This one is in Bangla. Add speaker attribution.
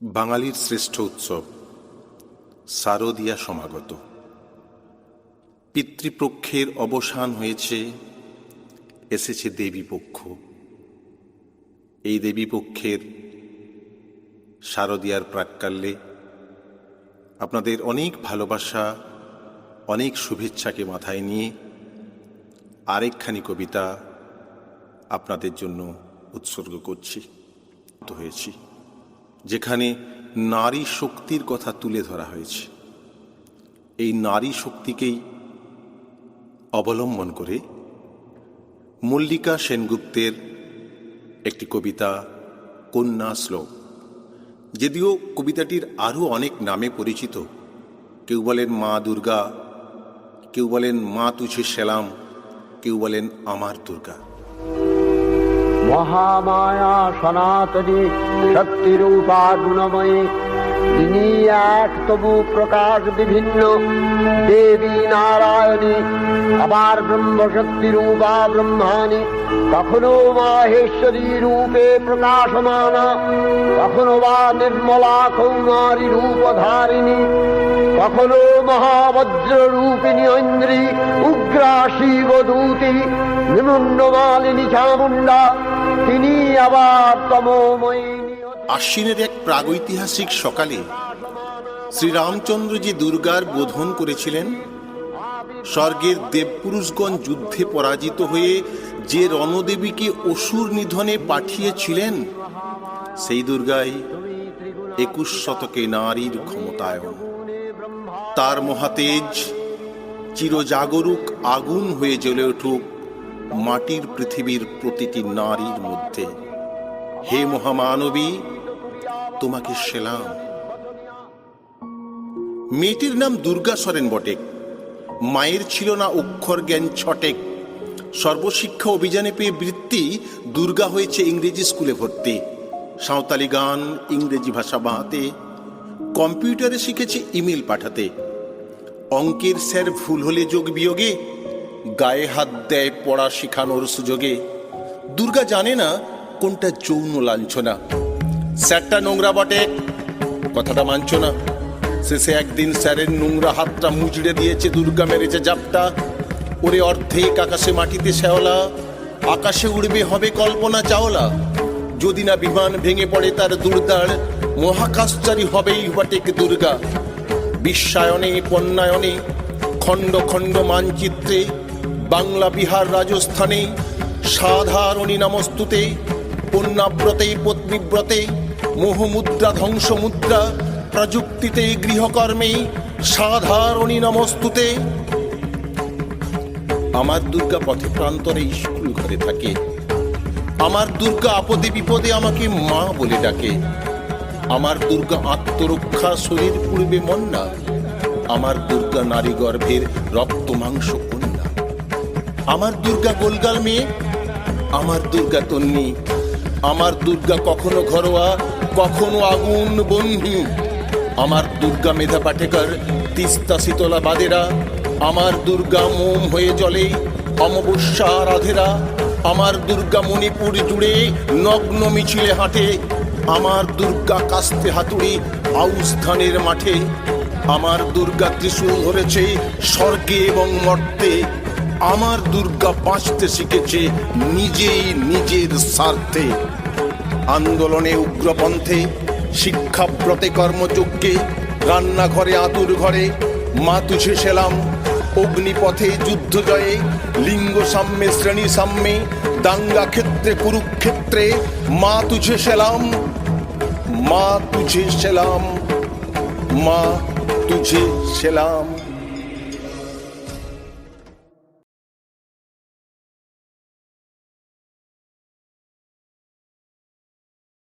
Speaker 1: বাঙালির শ্রেষ্ঠ উৎসব, শারদীয়া সমাগত। পিতৃপক্ষের অবসান হয়েছে, এসেছে দেবীপক্ষ। এই দেবীপক্ষের শারদীয়ার প্রাক্কালে আপনাদের অনেক ভালোবাসা, অনেক শুভেচ্ছাকে মাথায় নিয়ে আরেকখানি কবিতা আপনাদের জন্য উৎসর্গ করছি হয়েছি। যেখানে নারী শক্তির কথা তুলে ধরা হয়েছে। এই নারী শক্তিকেই অবলম্বন করে মল্লিকা সেনগুপ্তের একটি কবিতা, কন্যা শ্লোক। যদিও কবিতাটির আরও অনেক নামে পরিচিত। কেউ বলেন মা দুর্গা, কেউ বলেন মা তুছে সেলাম, কেউ বলেন আমার দুর্গা।
Speaker 2: মহামায়া সনাতনী শক্তিরূপা গুণময়ী। তিনি এক তবু প্রকাশ বিভিন্ন। দেবী নারায়ণী, আবার ব্রহ্মশক্তি রূপা ব্রহ্মাণী। কখনো মাহেশ্বরী রূপে প্রকাশমানা। কখনো বা নির্মলা কৌমারী রূপধারিণী, কখনো মহাবজ্র রূপিণী ঐন্দ্রী উগ্রা শিবদূতি নিমুন্নমালিনী চামুণ্ডা তিনি আবার তমোময়িনী
Speaker 1: আশ্বিনের এক প্রাগৈতিহাসিক সকালে শ্রীরামচন্দ্র যে দুর্গার বোধন করেছিলেন। স্বর্গের দেবপুরুষগণ যুদ্ধে পরাজিত হয়ে যে রণদেবীকে অসুর নিধনে পাঠিয়েছিলেন সেই দুর্গাই একুশ শতকে নারীর ক্ষমতায়ন। তার মহাতেজ চিরজাগরুক আগুন হয়ে জ্বলে উঠুক মাটির পৃথিবীর প্রতিটি নারীর মধ্যে। হে মহামানবী, তোমাকে সেলাম। মেয়েটির নাম দুর্গা সরেন বটেক। মায়ের ছিল না অক্ষর জ্ঞান ছটেক। সর্বশিক্ষা অভিযানে পেয়ে বৃত্তি দুর্গা হয়েছে ইংরেজি স্কুলে ভর্তি। সাঁওতালি গান ইংরেজি ভাষা বাঁহাতে কম্পিউটারে শিখেছে ইমেল পাঠাতে। অঙ্কের স্যার ভুল হলে যোগ বিয়োগে, গায়ে হাত দেয় পড়া শেখানোর সুযোগে। দুর্গা জানে না কোনটা যৌন লাঞ্ছনা। স্যারটা নোংরা বটে, কথাটা মানছ না। শেষে একদিন স্যারের নোংরা হাতটা মুচড়ে দিয়েছে, দুর্গা মেরেছে জাপটা। ওরে অর্ধেক আকাশে মাটিতে শ্যাওলা, আকাশে উড়বে হবে কল্পনা চাওলা। যদি না বিমান ভেঙে পড়ে তার দুর্দার মহাকাশচারী হবেই বটেক দুর্গা। বিশ্বায়নে, পণ্যায়নে, খণ্ড খণ্ড মানচিত্রে, বাংলা বিহার রাজস্থানে, সাধারণী নামস্তুতে, পণ্যাব্রতে পত্নীব্রতে মোহমুদ্রা ধ্বংস মুদ্রা প্রযুক্তিতে, গৃহকর্মে, সাধারণী নমস্তুতে। আমার দুর্গা পথে প্রান্তরে স্কুল ঘরে থাকে। আমার দুর্গা আপদে বিপদে আমাকে মা বলে ডাকে। আমার দুর্গা আত্মরক্ষা শরীর পূর্বে মন না আমার দুর্গা নারী গর্ভের রক্ত মাংস কন্যা। আমার দুর্গা গোলগাল মেয়ে। আমার দুর্গা তন্নি। আমার দুর্গা কখনো ঘরোয়া, কখনো আগুন বন্ধু। আমার দুর্গা মেধা পাটেকর, তিস্তা শীতলা বাদেরা। আমার দুর্গা মোম হয়ে জলে অমাবস্যা রাধেরা আমার দুর্গা মণিপুর জুড়ে নগ্ন মিছিলে হাঁটে, আমার দুর্গা কাস্তে হাতুড়ি আউস ধানের মাঠে। আমার দুর্গা ত্রিশূল ধরেছে স্বর্গে এবং মর্তে, আমার দুর্গা বাঁচতে শিখেছে নিজেই নিজের স্বার্থে। আন্দোলনে উগ্রপন্থে, শিক্ষাব্রতে কর্মযজ্ঞে, রান্নাঘরে আতুর ঘরে, মা তুঝে সেলাম অগ্নিপথে যুদ্ধ জয়ে, লিঙ্গ সাম্যে, শ্রেণি সাম্যে, দাঙ্গা ক্ষেত্রে, কুরুক্ষেত্রে, মা তুঝে সেলাম, মা তুঝে সেলাম, মা তুঝে সেলাম।